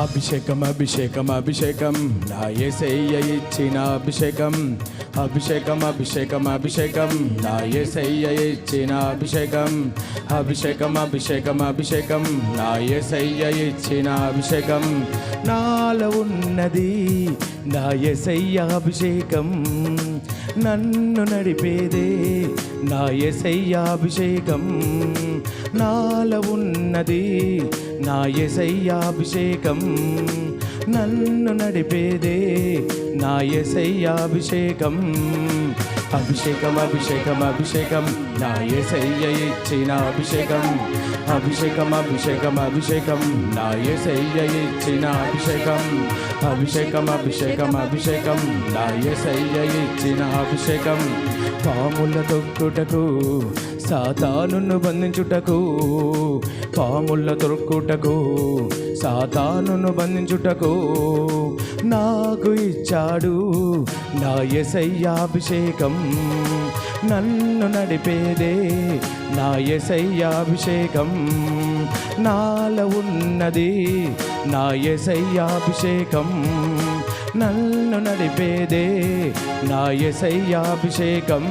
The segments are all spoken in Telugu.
అభిషేకం అభిషేకం అభిషేకం. నా యేసయ్య ఇచ్చిన అభిషేకం. అభిషేకం అభిషేకం అభిషేకం. నా యేసయ్య ఇచ్చిన అభిషేకం. అభిషేకం అభిషేకం అభిషేకం. నా యేసయ్య ఇచ్చిన అభిషేకం. నాలో ఉన్నది నా యేసయ్య అభిషేకం. నన్ను నడిపేదే నా యేసయ్య అభిషేకం. నాలో ఉన్నది నా ఎసయ్యాభిషేకం నన్ను నడిపేదే. నా ఎసయ్యాభిషేకం అభిషేకం అభిషేకం అభిషేకం. నా ఏసయ్య ఇచ్చిన అభిషేకం. అభిషేకం అభిషేకం అభిషేకం. నా ఏసయ్య ఇచ్చిన అభిషేకం. అభిషేకం అభిషేకం అభిషేకం. నా ఏసయ్య ఇచ్చిన అభిషేకం. పాముల తొక్కుటకు సాతానును బంధించుటకు. పాముల తొక్కుటకు సాతానును బంధించుటకు. నాకు ఇచ్చాడు నా ఎసయ్యాభిషేకం నన్ను నడిపేదే నా ఎసయ్యాభిషేకం నాలో ఉన్నది నా ఎసయ్యాభిషేకం నన్ను నడిపేదే నా ఎసయ్యాభిషేకం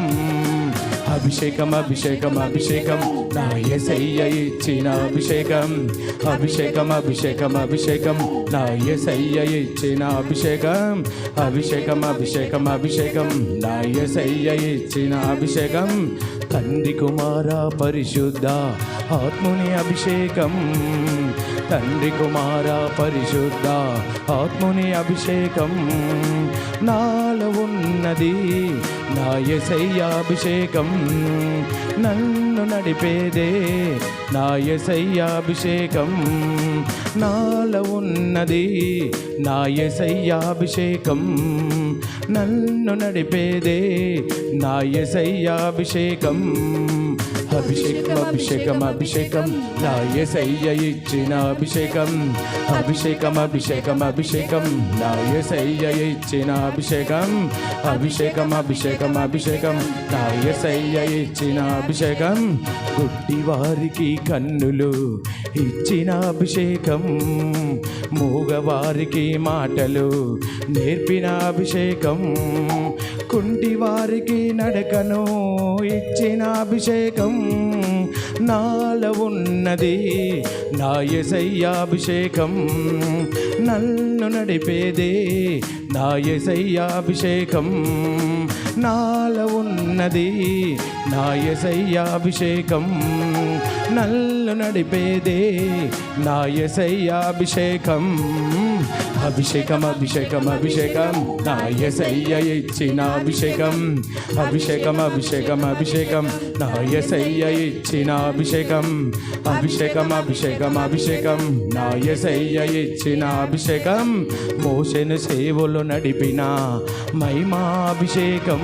అభిషేకం అభిషేకం అభిషేకం. నా ఎసయ్య ఇచ్చిన అభిషేకం. అభిషేకం అభిషేకం అభిషేకం. నా ఎసయ్య ఇచ్చిన అభిషేకం. అభిషేకం అభిషేకం అభిషేకం. నా ఎసయ్య ఇచ్చిన అభిషేకం. తండ్రి కుమార పరిశుద్ధ ఆత్ముని అభిషేకం. తండ్రి కుమార పరిశుద్ధ ఆత్ముని అభిషేకం. నా నాలో ఉన్నది. నా ఎసయ్యాభిషేకం నన్ను నడిపేదే. నా ఎసయ్యాభిషేకం నాల ఉన్నది. నా ఎసయ్యాభిషేకం నన్ను నడిపేదే. నా ఎసయ్యాభిషేకం అభిషేకం అభిషేకం అభిషేకం నా ఎసయ్య ఇచ్చిన అభిషేకం అభిషేకం అభిషేకం అభిషేకం. నా ఎసయ్య ఇచ్చిన అభిషేకం అభిషేకం అభిషేకం అభిషేకం. నా ఎసయ్య ఇచ్చిన అభిషేకం గుడ్డి వారికి కన్నులు ఇచ్చిన అభిషేకం. మూగవారికి మాటలు నేర్పిన అభిషేకం కుంటి వారికి నడకను ఇచ్చిన అభిషేకం నాల ఉన్నది. నా ఎసయ్యాభిషేకం నన్ను నడిపేదే నా ఎసయ్యాభిషేకం నాల ఉన్నది. నా ఎసయ్యాభిషేకం నల్లు నడిపేదే. నా ఎసయ్యాభిషేకం అభిషేకం అభిషేకం అభిషేకం నా ఎసయ్య ఇచ్చిన అభిషేకం అభిషేకం అభిషేకం అభిషేకం. నా ఎసయ్య ఇచ్చిన అభిషేకం అభిషేకం అభిషేకం అభిషేకం. నా ఎసయ్య ఇచ్చిన అభిషేకం. మోసెను సేవలు నడిపిన మహిమాభిషేకం.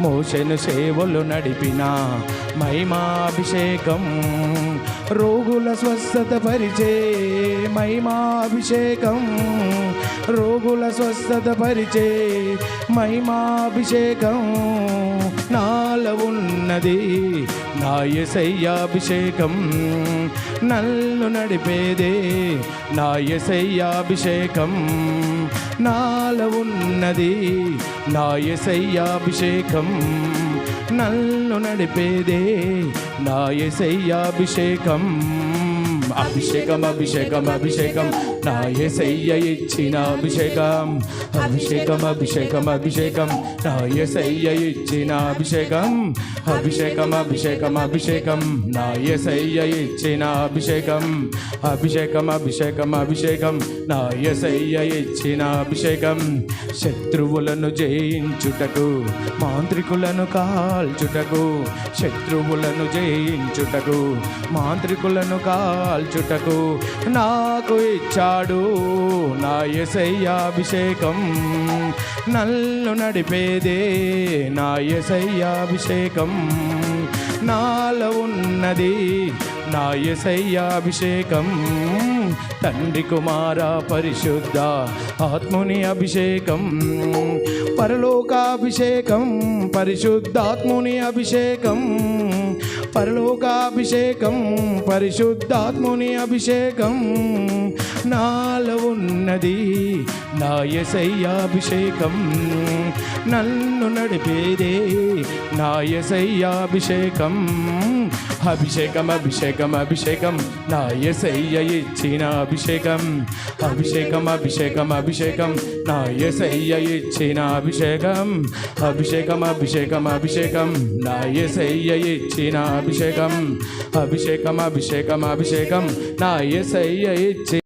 మోసెను సేవలు నడిపిన మహిమాభిషేకం. రోగుల స్వస్థత పరిచే మహిమాభిషేకం. రోగుల స్వస్థత పరిచే మహిమాభిషేకం. నాల ఉన్నది నాయసయ్యాభిషేకం. నల్లు నడిపేదే నాయసయ్యాభిషేకం. నాల ఉన్నది నాయసయ్యాభిషేకం. నల్లు నడిపేదే నా ఎసయ్యాభిషేకం అభిషేకం అభిషేకం అభిషేకం. నా ఎసయ్య ఇచ్చిన అభిషేకం. అభిషేకం అభిషేకం అభిషేకం. నా ఎసయ్య ఇచ్చిన అభిషేకం. అభిషేకం అభిషేకం అభిషేకం. నా ఎసయ్య ఇచ్చిన అభిషేకం. అభిషేకం అభిషేకం అభిషేకం. నా ఎసయ్య ఇచ్చిన అభిషేకం. శత్రువులను జయించుటకు మాంత్రికులను కాల్చుటకు శత్రువులను జయించుటకు మాంత్రికులను కాల్చుటకు నాకు ఇచ్చాడు నా ఎసయ్యాభిషేకం నల్లు నడిపేదే నా ఎసయ్యాభిషేకం నాలో ఉన్నది నా ఎసయ్యాభిషేకం తండ్రి కుమార పరిశుద్ధ ఆత్ముని అభిషేకం. పరలోకాభిషేకం పరిశుద్ధాత్ముని అభిషేకం. పరలోకాభిషేకం పరిశుద్ధాత్ముని అభిషేకం. నాలో ఉన్నది నా ఎసయ్యాభిషేకం నన్ను నడిపేదే నా ఎసయ్యాభిషేకం అభిషేకం అభిషేకం అభిషేకం. నా ఎసయ్య ఇచ్చిన అభిషేకం. అభిషేకం అభిషేకం అభిషేకం. నా ఎసయ్య ఇచ్చిన అభిషేకం. అభిషేకం అభిషేకం అభిషేకం. నా ఎసయ్య ఇచ్చిన అభిషేకం. అభిషేకం అభిషేకం అభిషేకం. నా ఎసయ్య ఇచ్చి